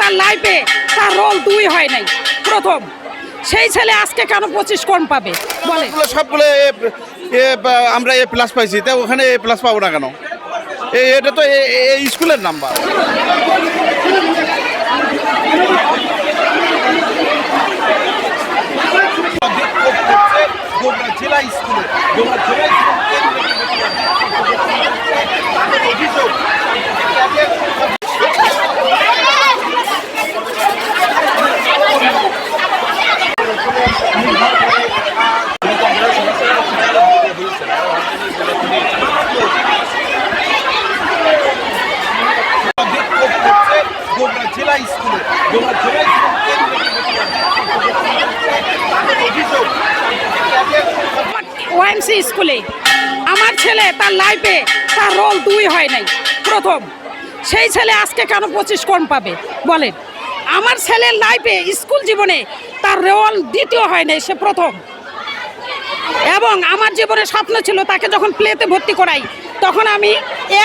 তার লাইফে তার রোল দুই হয় নাই। প্রথম, সেই ছেলে আজকে কেন পঁচিশ কম পাবে? বলে। সবগুলো আমরা এ প্লাস পাইছি, তা ওখানে এ প্লাস পাবো না কেন? এটা তো স্কুলের নাম্বার জেলা স্কুলে জেলা স্কুলে ওএমসি স্কুলে আমার ছেলে তার লাইফে তার রোল দুই হয় নাই। প্রথম, সেই ছেলে আজকে কেন পঁচিশ কম পাবে? বলেন। আমার ছেলের লাইফে স্কুল জীবনে তার রোল দ্বিতীয় হয় নাই, সে প্রথম। এবং আমার জীবনে স্বপ্ন ছিল তাকে যখন প্লেতে ভর্তি করাই, তখন আমি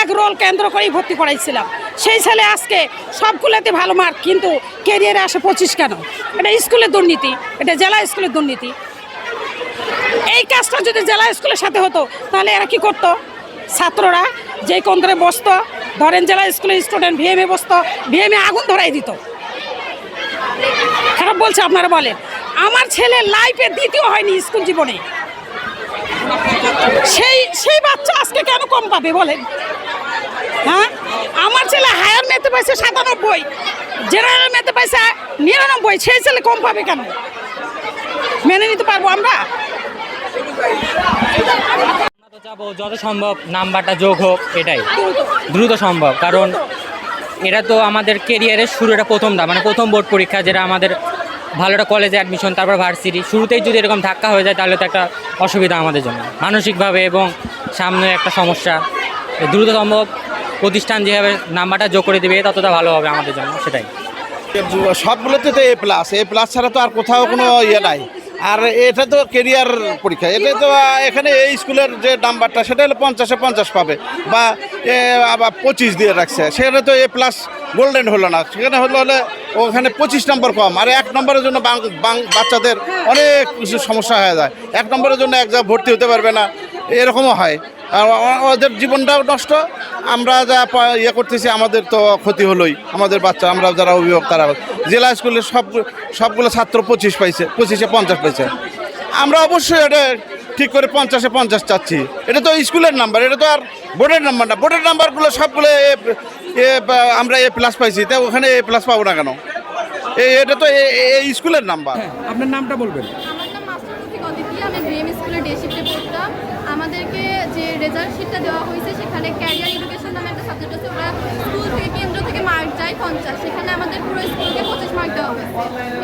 এক রোল কেন্দ্র করেই ভর্তি করাইছিলাম। সেই ছেলে আজকে সবগুলোতে ভালো মার্ক কিন্তু কেরিয়ারে আসে পঁচিশ কেন? এটা স্কুলের দুর্নীতি, এটা জেলা স্কুলের দুর্নীতি। এই কাজটা যদি জেলা স্কুলের সাথে হতো, তাহলে এরা কি করতো? ছাত্ররা যেই কেন্দ্রে বসতো, ধরেন জেলা স্কুলের স্টুডেন্ট ভিএমএ বসতো ভিএমএ আগুন ধরাই দিত। খারাপ বলছে আপনারা বলেন। আমার ছেলে লাইফে দ্বিতীয় হয়নি স্কুল জীবনে। সেই সেই বাচ্চা আজকে কেন কম পাবে বলেন? হ্যাঁ? আমার ছেলে হায়ার মেতে পাইছে সাতানব্বই জেনারেল মেতে পাইছে নিরানব্বই, সেই ছেলে কম পাবে কেন? মেনে নিতে পারব আমরা? তো যত সম্ভব, নাম্বারটা যোগ হোক, এটাই। দ্রুত সম্ভব, কারণ এটা তো আমাদের কেরিয়ারের শুরু এটা প্রথম দা মানে প্রথম বোর্ড পরীক্ষা, যেটা আমাদের ভালো একটা কলেজে অ্যাডমিশন তারপর ভার্সিটি শুরুতেই যদি এরকম ধাক্কা হয়ে যায়, তাহলে তো একটা অসুবিধা আমাদের জন্য। মানসিকভাবে এবং সামনে একটা সমস্যা। দ্রুত সম্ভব, প্রতিষ্ঠান যেভাবে নাম্বারটা যোগ করে দেবে, ততটা ভালো হবে আমাদের জন্য, সেটাই। সবগুলোতে তো এ প্লাস এ প্লাস ছাড়া তো আর কোথাও কোনো ইয়ে নাই। আর এটা তো কেরিয়ার পরীক্ষা। এটা তো এখানে এই স্কুলের যে নাম্বারটা, সেটা হলো পঞ্চাশে পঞ্চাশ পাবে বা আবার পঁচিশ দিয়ে রাখছে। সেখানে তো এ প্লাস গোল্ডেন হলো না। সেখানে হলো, হলে, ওখানে পঁচিশ নম্বর কম। আর এক নম্বরের জন্য বাচ্চাদের অনেক কিছু সমস্যা হয়ে যায়। এক নম্বরের জন্য এক জায়গায় ভর্তি হতে পারবে না। এরকমও হয়। ওদের জীবনটাও নষ্ট। আমরা যা ইয়ে করতেছি আমাদের তো ক্ষতি হলোই। আমাদের বাচ্চা আমরা যারা অভিভাবক তারা জেলা স্কুলে সব সবগুলো ছাত্র পঁচিশ পাইছে পঁচিশে পঞ্চাশ পাইছে। আমরা অবশ্যই এটা ঠিক করে পঞ্চাশে পঞ্চাশ চাচ্ছি। এটা তো স্কুলের নাম্বার এটা তো আর বোর্ডের নাম্বার না। বোর্ডের নাম্বারগুলো সবগুলো এ- এ আমরা এ প্লাস পাইছি তা ওখানে এ প্লাস পাবো না কেন? এই এটা তো এই স্কুলের নাম্বার। আপনার নামটা বলবেন। আমার নাম মাস্টার অদিতি আমি স্কুলে ডে শিফটে পড়তাম। যে রেজাল্ট শিটটা দেওয়া হয়েছে। সেখানে ক্যারিয়ার এডুকেশন নামে একটা সাবজেক্ট আছে। ওরা স্কুল থেকে কেন্দ্র থেকে মার্ক যায় পঞ্চাশ। সেখানে আমাদের পুরো স্কুলকে পঁচিশ মার্ক দেওয়া হয়েছে।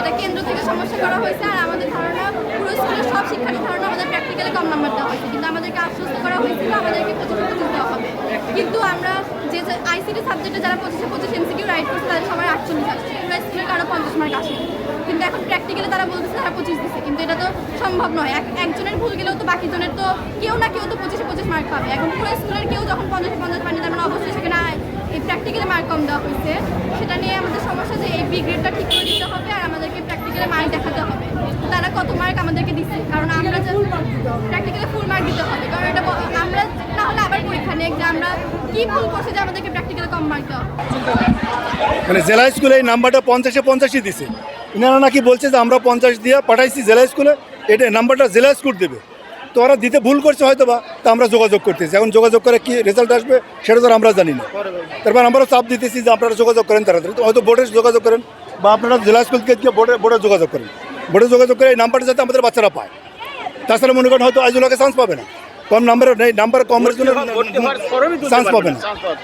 এটা কেন্দ্র থেকে সমস্যা করা হয়েছে আর আমাদের ধারণা, পুরো স্কুলের সব শিক্ষার্থীর ধারণা আমাদের প্র্যাকটিক্যালে কম নাম্বার দেওয়া হয়েছে। কিন্তু আমাদেরকে আশ্বস্ত করা হয়েছিল আমাদেরকে পঁচিশ পঁচিশ দেওয়া হবে। কিন্তু আমরা যে আইসিটি সাবজেক্টে যারা পঁচিশে পঁচিশ এমসিকিউ রাইট করছে, তাদের সবাই আটচল্লিশ আসছে। পুরো স্কুলের কারও পঞ্চাশ মার্ক আসে এখন প্র্যাকটিক্যালি তারা বলতেছে তারা পঁচিশ দিচ্ছে কিন্তু এটা তো সম্ভব নয়। এক একজনের ভুল গেলেও তো বাকি জনের তো কেউ না কেউ তো পঁচিশে পঁচিশ মার্ক পাবে। এখন পুরো স্কুলের কেউ যখন পঞ্চাশে পঞ্চাশ পায়নি তার মানে অবশ্যই সেখানে এই প্র্যাকটিক্যালে মার্ক কম দেওয়া হয়েছে। সেটা নিয়ে আমাদের সমস্যা যে এই বি গ্রেডটা ঠিক করে দিতে হবে আর আমাদেরকে প্র্যাকটিক্যালে মার্ক দেখাতে হবে। তারা কত মার্ক আমাদেরকে দিচ্ছে? কারণ আমরা প্র্যাকটিক্যালে ফুল মার্ক দিতে হবে। কারণ এটা আমরা না হলে আবার পরীক্ষা নেই যে আমরা কি ভুল করছি যে আমাদেরকে প্র্যাকটিক্যালে কম মার্ক দেওয়া? মানে জেলা স্কুলে এই নাম্বারটা পঞ্চাশে পঞ্চাশই দিছে। ইনারা নাকি বলছে যে আমরা পঞ্চাশ দিয়ে পাঠাইছি জেলা স্কুলে, এটা নাম্বারটা জেলা স্কুল দেবে। তো ওরা দিতে ভুল করছে হয়তো বা তা আমরা যোগাযোগ করতেছি। এখন যোগাযোগ করে কি রেজাল্ট আসবে, সেটা তো আমরা জানি না। তারপর আমরা চাপ দিতেছি যে আপনারা যোগাযোগ করেন তাড়াতাড়ি। তো হয়তো বোর্ডে যোগাযোগ করেন, বা আপনারা জেলা স্কুলকে গিয়ে বোর্ডে বোর্ডে যোগাযোগ করেন। বোর্ডে যোগাযোগ করে এই নাম্বারটা যাতে আমাদের বাচ্চারা পায়। তাছাড়া মনে করেন হয়তো আইজুলাকে চান্স পাবে না। কম নাম্বারে নেই নাম্বার কমের জন্য চান্স পাবে না।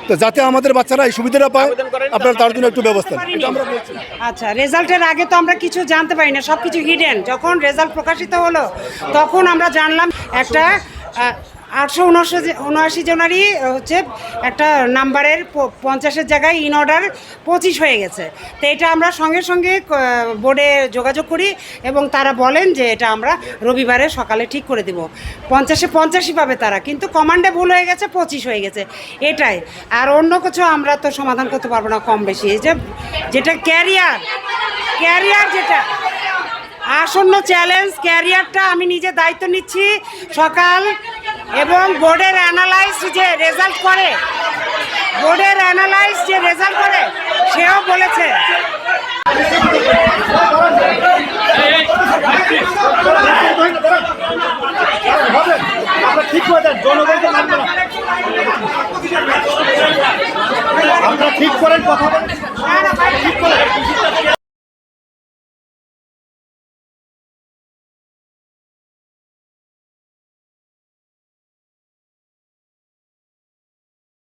তো যাতে আমাদের বাচ্চারা এই সুবিধাটা পায় আপনারা তার জন্য একটু ব্যবস্থা নেন। এটা আমরা বলছি আচ্ছা রেজাল্টের আগে তো আমরা কিছু জানতে পারি না সব কিছু হিডেন যখন রেজাল্ট প্রকাশিত হলো তখন আমরা জানলাম একটা আটশো উনআশি জনেরই হচ্ছে একটা নাম্বারের পঞ্চাশের জায়গায় ইন অর্ডার পঁচিশ হয়ে গেছে। তো এটা আমরা সঙ্গে সঙ্গে বোর্ডে যোগাযোগ করি এবং তারা বলেন যে এটা আমরা রবিবারে সকালে ঠিক করে দেব। পঞ্চাশে পঞ্চাশই পাবে তারা, কিন্তু কমান্ডে ভুল হয়ে গেছে, পঁচিশ হয়ে গেছে। এটাই। আর অন্য কিছু আমরা তো সমাধান করতে পারব না কম বেশি। এই যে, যেটা ক্যারিয়ার ক্যারিয়ার যেটা, আসন্ন চ্যালেঞ্জ ক্যারিয়ারটা আমি নিজে দায়িত্ব নিচ্ছি। সকাল এবং বোর্ডের অ্যানালাইজ যে রেজাল্ট করে বোর্ডের অ্যানালাইজ যে রেজাল্ট করে, সেও বলেছে। ঠিক করে না আপনারা ঠিক করেন কথা বলেন